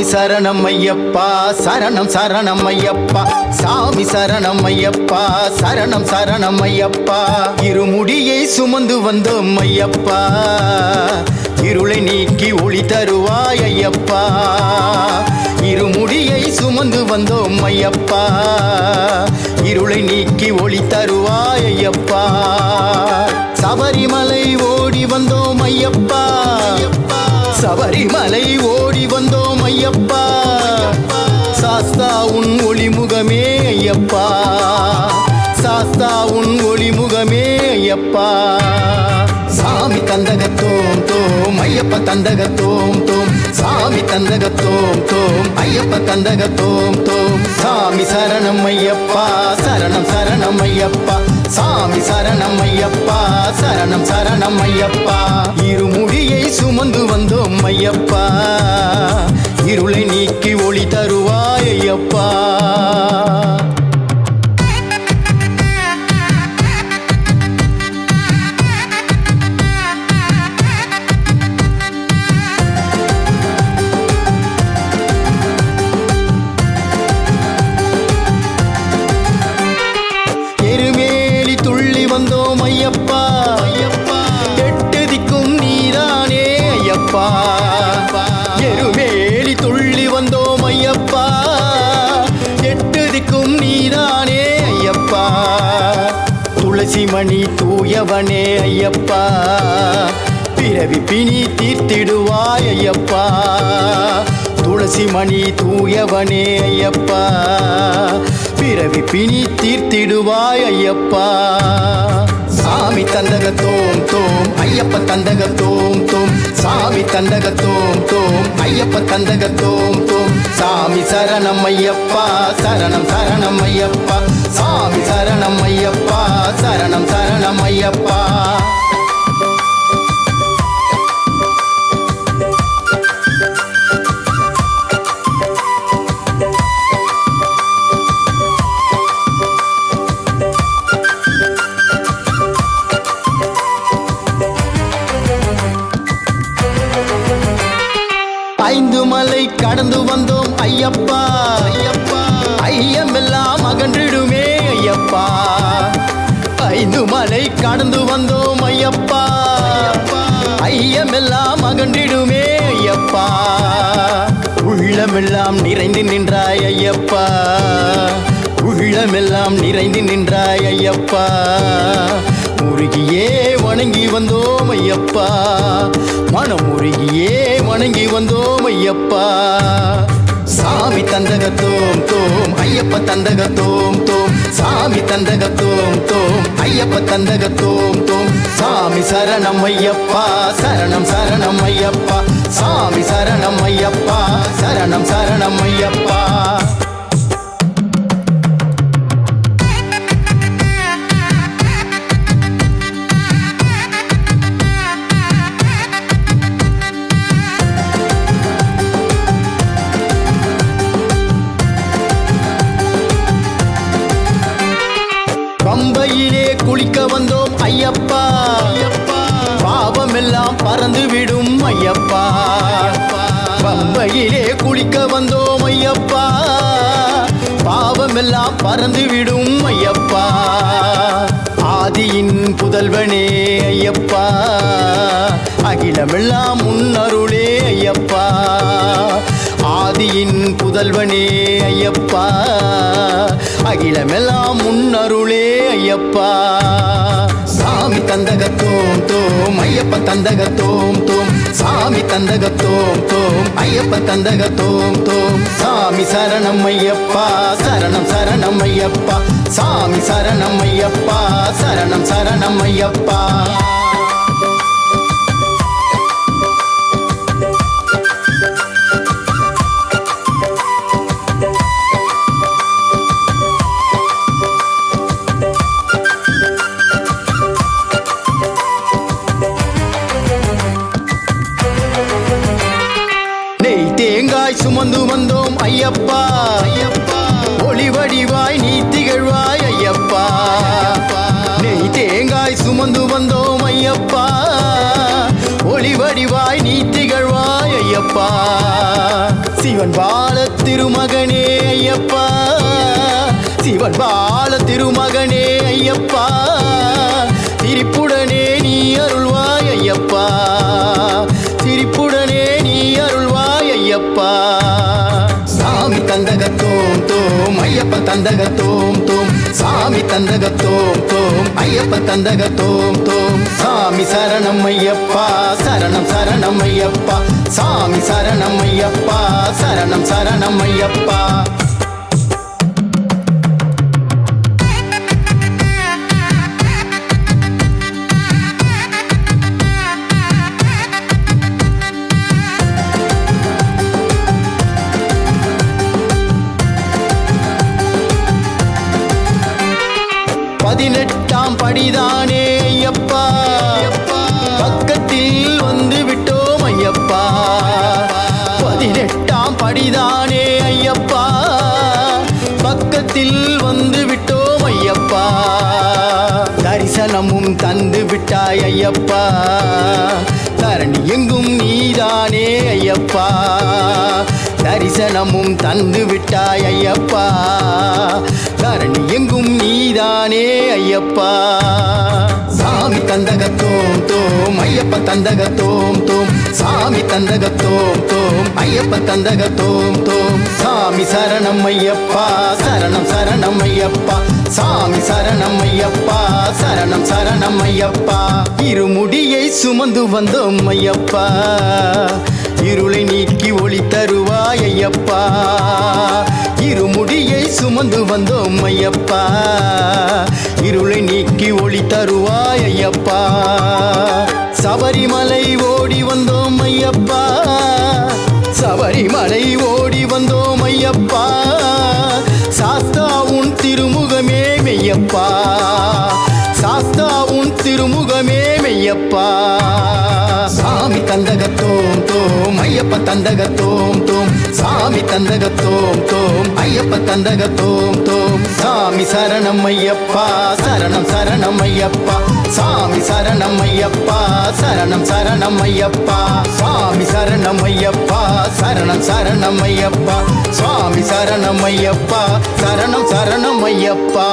சாமி சரணம் ஐயப்பா சரணம் சரணம் ஐயப்பா. சாமி சரணம் ஐயப்பா சரணம் சரணம் ஐயப்பா. இருமுடியை சுமந்து வந்தோம் ஐயப்பா. இருளை நீக்கி ஒளி தருவாய் ஐயப்பா. இருமுடியை சுமந்து வந்தோம் ஐயப்பா. இருளை நீக்கி ஒளி தருவாய் ஐயப்பா. சபரிமலை ஓடி வந்தோம் ஐயப்பா. சபரிமலை ஓடி வந்தோம் ஐயப்பா. சாஸ்தா உன் ஒளிமுகமே ஐயப்பா. சாஸ்தா உன் ஒளிமுகமே ஐயப்பா. சாமி தந்தகத்தோம் தோம் ஐயப்ப தந்தகத்தோம் தோம். சாமி தந்தகத்தோம் தோம் ஐயப்ப தந்தகத்தோம் தோம். சாமி சரணம் ஐயப்பா சரணம் சரணம் ஐயப்பா. சாமி சரணம் ஐயப்பா சரணம் சரணம் ஐயப்பா. இருமுடியை சுமந்து வந்தோம் ஐயப்பா. இருளை நீக்கி ஒளி தருவாய் ஐயப்பா. துளசி தூயவனே ஐயப்பா. பிறவி பிணி தீர்த்திடுவாய் ஐயப்பா. துளசிமணி தூயவனே ஐயப்பா. பிறவி பிணி தீர்த்திடுவாய் ஐயப்பா. சாமி தந்தக தோம் தோம் ஐயப்ப தந்தக தோம் தோம். சாமி தந்தக தோம் தோம் ஐயப்ப தந்தக தோம் தோம். சாமி சரணம் ஐயப்பா சரணம் சரணம் ஐயப்பா. சாமி சரணம் ஐயப்பா. சரணம் சரணம் ஐயப்பா. ஐந்து மலை கடந்து வந்தோம் ஐயப்பா. ஐயமெல்லாம் அகன்றிடுமே ஐயப்பா. உள்ளமெல்லாம் நிறைந்து நின்றாய் ஐயப்பா. உள்ளமெல்லாம் நிறைந்து நின்றாய் ஐயப்பா. முருகியே வணங்கி வந்தோம் ஐயப்பா. மனம் முருகியே வணங்கி வந்தோம் ஐயப்பா. சாமி தந்தகத்தோம் தோம் ஐயப்ப தந்தகத்தோம் தோம் சாமி தந்தகத்தோம் தோம் ஐயப்ப தந்தகத்தோம் தோம். சாமி சரணம் ஐயப்பா சரணம் சரணம் ஐயப்பா. சாமி சரணம் ஐயப்பா சரணம் சரணம் ஐயப்பா. ஐயப்பா. பாவமெல்லாம் பறந்து விடும் ஐயப்பா. பம்பையிலே குளிக்க வந்தோம் ஐயப்பா. பாவமெல்லாம் பறந்து விடும் ஐயப்பா. ஆதியின் புதல்வனே ஐயப்பா. அகிலமெல்லாம் முன்னருளே ஐயப்பா. ஆதியின் புதல்வனே ஐயப்பா. அகிலமெல்லாம் முன்னருளே ஐயப்பா. தந்தகத்தோம் தோம் ஐயப்ப தந்தகத்தோம் தோம் சாமி தந்தகத்தோம் தோம் ஐயப்ப தந்தகத்தோம் தோம். சாமி சரணம் ஐயப்பா சரணம் சரணம் ஐயப்பா. சாமி சரணம் ஐயப்பா சரணம் சரணம் ஐயப்பா. சுமந்து வந்தோம் ஐயப்பா ஐயப்பா. ஒளி வடிவாய் நீ திகழ்வாய் ஐயப்பா. நெய் தேங்காய் சுமந்து வந்தோம் ஐயப்பா. ஒளி வடிவாய் நீ திகழ்வாய் ஐயப்பா. சிவன் பால திருமகனே ஐயப்பா. சிவன் பால திருமகனே ஐயப்பா. தந்தக தோம். தோம் சாமி தந்தக தோம். தோம் ஐயப்ப தந்தக தோம் தோம். சாமி சரணம் ஐயப்பா சரணம் சரணம் ஐயப்பா. சாமி சரணம் ஐயப்பா சரணம் சரணம் ஐயப்பா. தரிசனமும் தந்து விட்டாய் ஐயப்பா. தரணி எங்கும் நீதானே ஐயப்பா. தரிசனமும் தந்து விட்டாய் ஐயப்பா. தரணி எங்கும் நீதானே ஐயப்பா. சாமி தந்தகத்தோம் தோம் ஐயப்ப தந்தகத்தோம் தோம். சாமி தந்தகத்தோம் தோம் ஐயப்ப தந்தகத்தோம் தோம். சாமி சரணம் ஐயப்பா சரணம் சரணம் ஐயப்பா. சாமி சரணம் ஐயப்பா சரணம் சரணம் ஐயப்பா. இருமுடியை சுமந்து வந்தோம் ஐயப்பா. இருளை நீக்கி ஒளி தருவாய் ஐயப்பா. இருமுடியை சுமந்து வந்தோம் ஐயப்பா. இருளை நீக்கி ஒளி தருவாய் ஐயப்பா. மெய்யப்பா சாமி தந்தகத்தோம் தோம் ஐயப்ப தந்தகத்தோம் தோம் சாமி தந்தகத்தோம் தோம் ஐயப்ப தந்தகத்தோம் தோம். சாமி சரணம் ஐயப்பா சரணம் சரணம் ஐயப்பா. சாமி சரணம் ஐயப்பா சரணம் சரணம் ஐயப்பா. சுவாமி சரணம் ஐயப்பா சரணம் சரணம் ஐயப்பா. சுவாமி சரணம் ஐயப்பா சரணம் சரணம் ஐயப்பா.